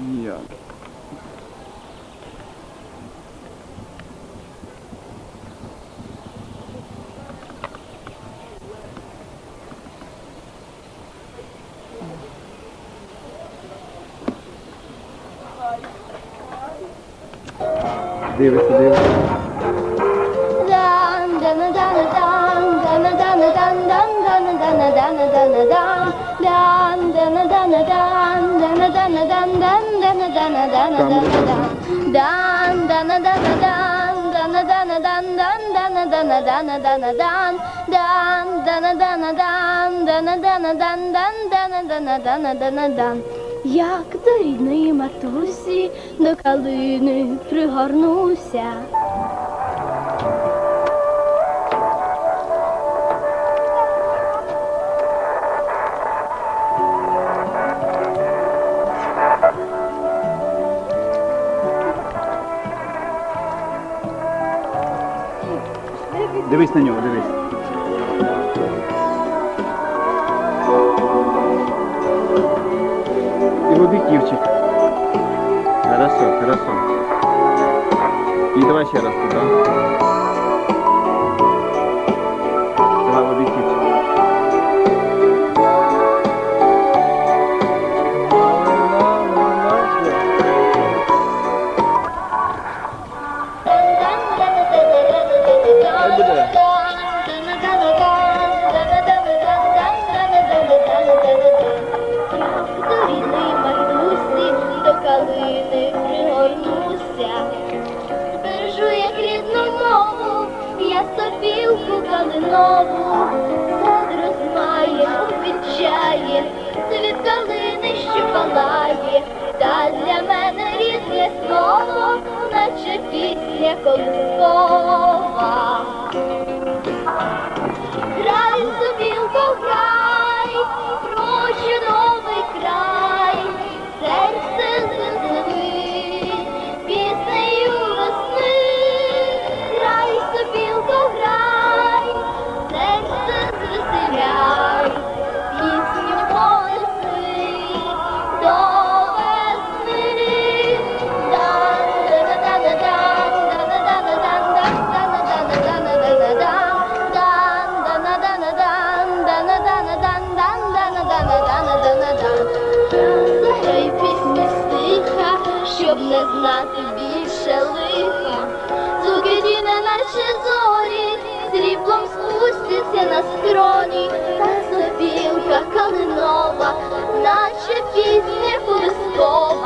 E olha. Deu esse, deu. Dan dana dana dan dan dana dana dana dana dan як до рідної матусі до калини пригорнуся. Дивись на нього, дивись. І в об'єктивчик. Хорошо, хорошо. І давай ще раз туди. Пісня колискова.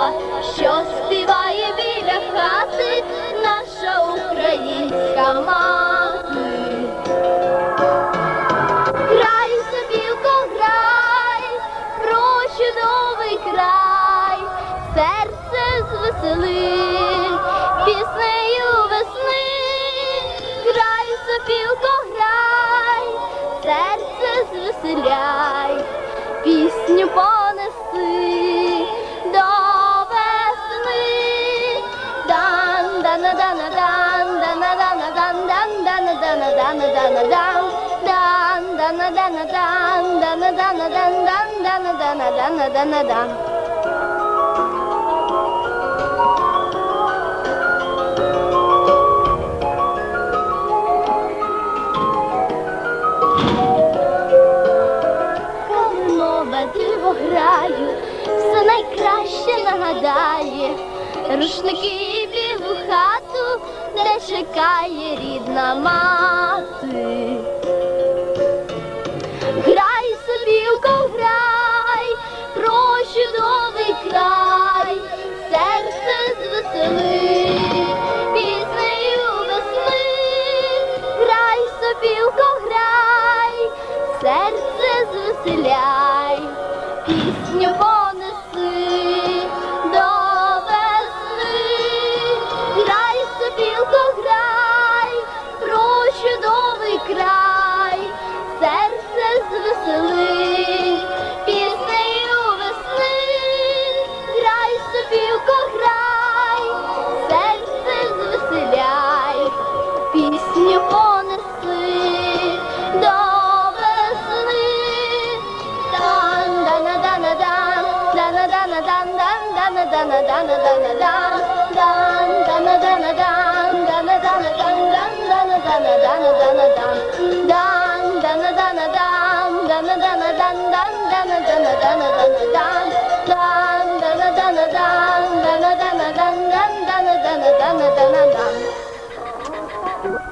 Колискова, що співає біля хати наша українська мати. Грай, сопілко, грай, про чудовий край, серце звеселить, піснею весни, грай, сопілко, грай, серце звеселяй, пісню понеси дана дана дана дан Калинова диво граю, все найкраще нагадає, рушники чекає рідна мати. Грай, собілко, грай, про чудовий край, серце звесели, піснею весни, грай, собілко, грай, серце звеселяй, Thank you.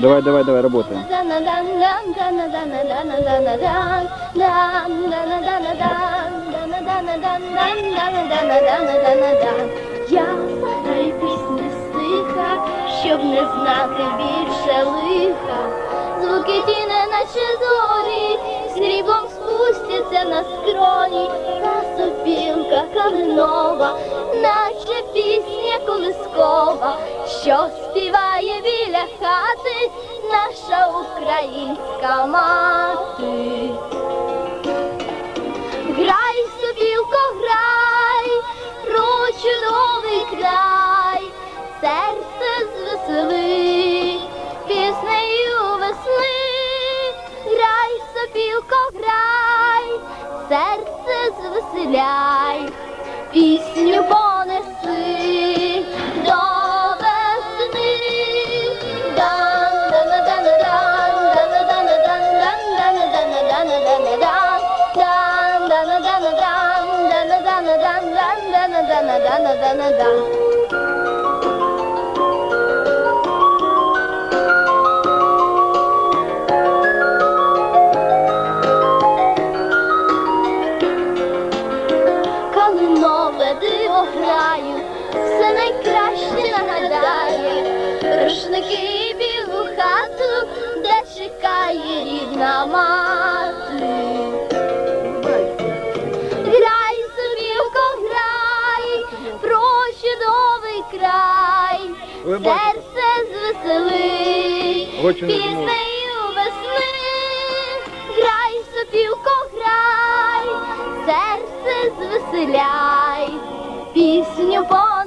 Давай, давай, давай, работаем. Я старий пісні стиха, щоб не знати більше лиха. Звуки тіни, наче зорі, сріблом спустяться на скроні, та сопілка калинова, наче пісня колискова, що співає біля хати наша українська мати. Грай, сопілко, грай, про чудовий край, серце звесели, піснею весни, грай, сопілко, грай, серце звеселяй, пісню Калинове диво граю, все найкраще нагадає, рушники білу хату, де чекає рідна мати. Ви бачите. серце звесели, Очі не піснею весни, грай, сопілко, грай, серце звеселяй, пісню понеси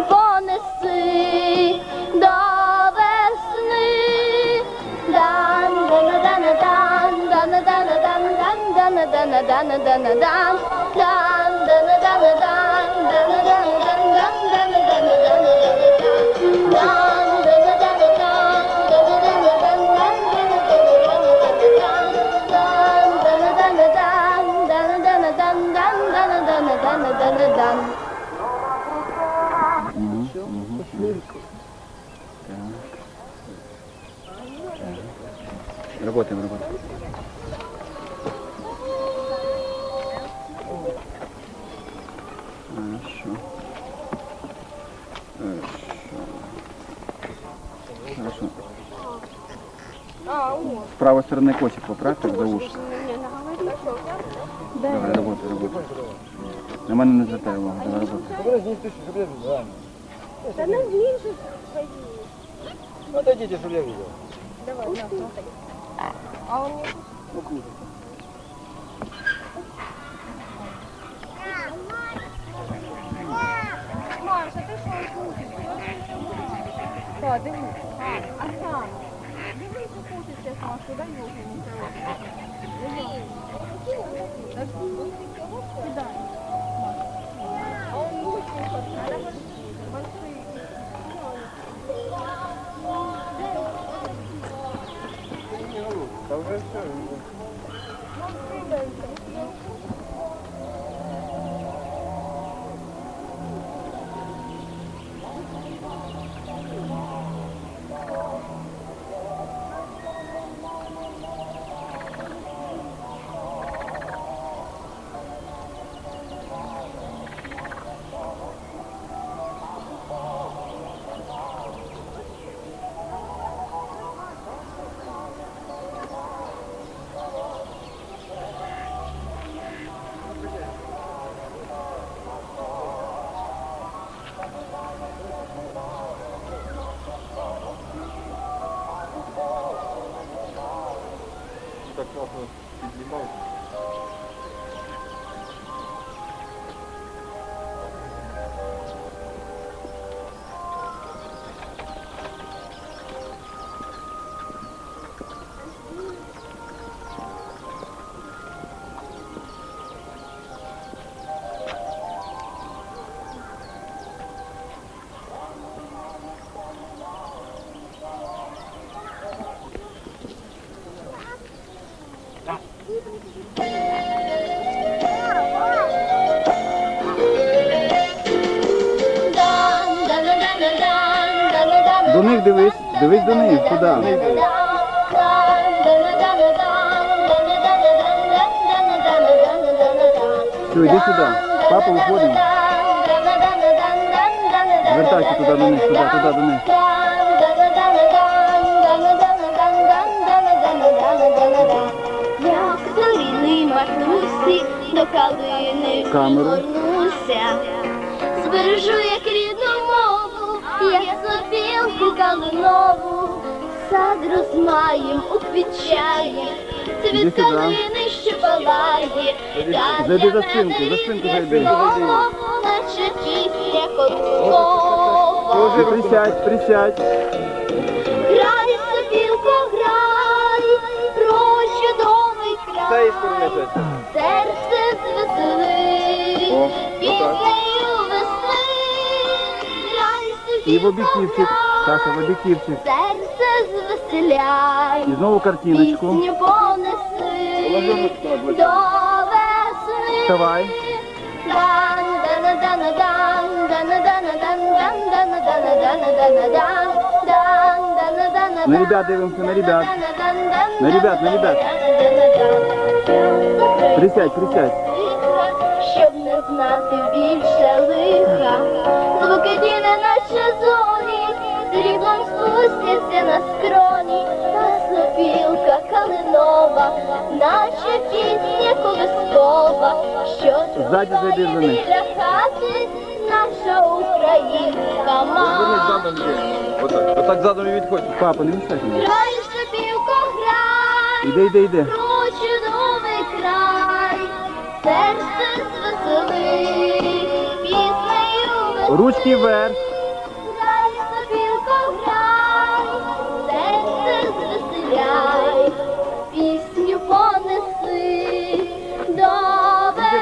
понеси до весни. Дан, дана, дана, дан, дана, дана, дан, дан, дана, дана, дана, дана, дан. Дан, Хорошо. А, С правой стороны косик поправьте за уши. Давай, работай, работай. На мене не звертай увагу, давай работай. Та нам ближе Ну Отойдите, чтобы я видел. Давай, на, А он не... Маша, ты что, слушай? Да, дивись. Talvez seja. 帽子，以及帽子。Них, туди. Все, йди сюди. Папа, виходимо. Звертайся туди до них, туди, туди до них. Як зоріний матусі до калини повернуся, збережу як рідну мову, як сопілку калинову, сад розмаєм уквічає, цвіт калини, що палає, та для мене знову, наче пісня колискова. Ти присядь, присядь. Грай, сопілко, грай, про чудовий край. Серце звеселить, О, піснею весни. Грай, І в грай, Саша, в об'єктивчик. Серце звеселяй, І знову картиночку. пісню понеси до весни. Вставай. Дан, дана, дана, дан, дана, дана, дан, дан, дана, дана, дана, дана, дан, дан, дана, дана, На дан, ребят дивимося, на ребят. дана, дан, дан, На ребят, на дана, ребят. дана, дана, дан. Присядь, присядь. Щоб не знати більше лиха, звуки діни наче зорі, сріблом спустяться на скроні, та сопілка калинова, наче пісня колискова, що зайди біля хати, наша українська мама. задом. Отак. Отак задом і відходь. Папа, не мені. Грай, сопілко, грай, Іди, іди, іди. про чудовий край, серце звеселить, піснею весни. Ручки вверх.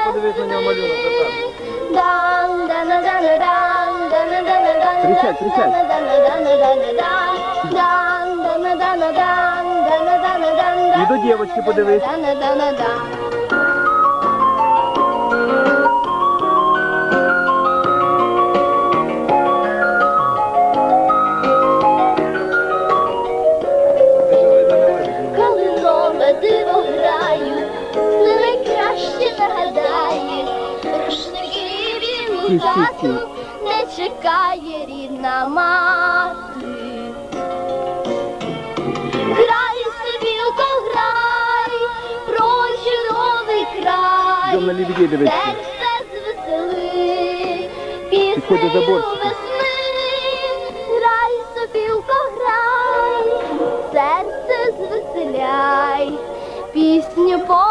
Дана, на нього малюнок. Кричать, кричать. І до дівочки подивись. Ті. не чекає рідна мати. Грай, сибілко, грай, про чудовий край. Дивитися. Серце звесели, піснею весни. Грай, сопілко, грай, серце звеселяй, пісню понеси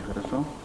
хорошо?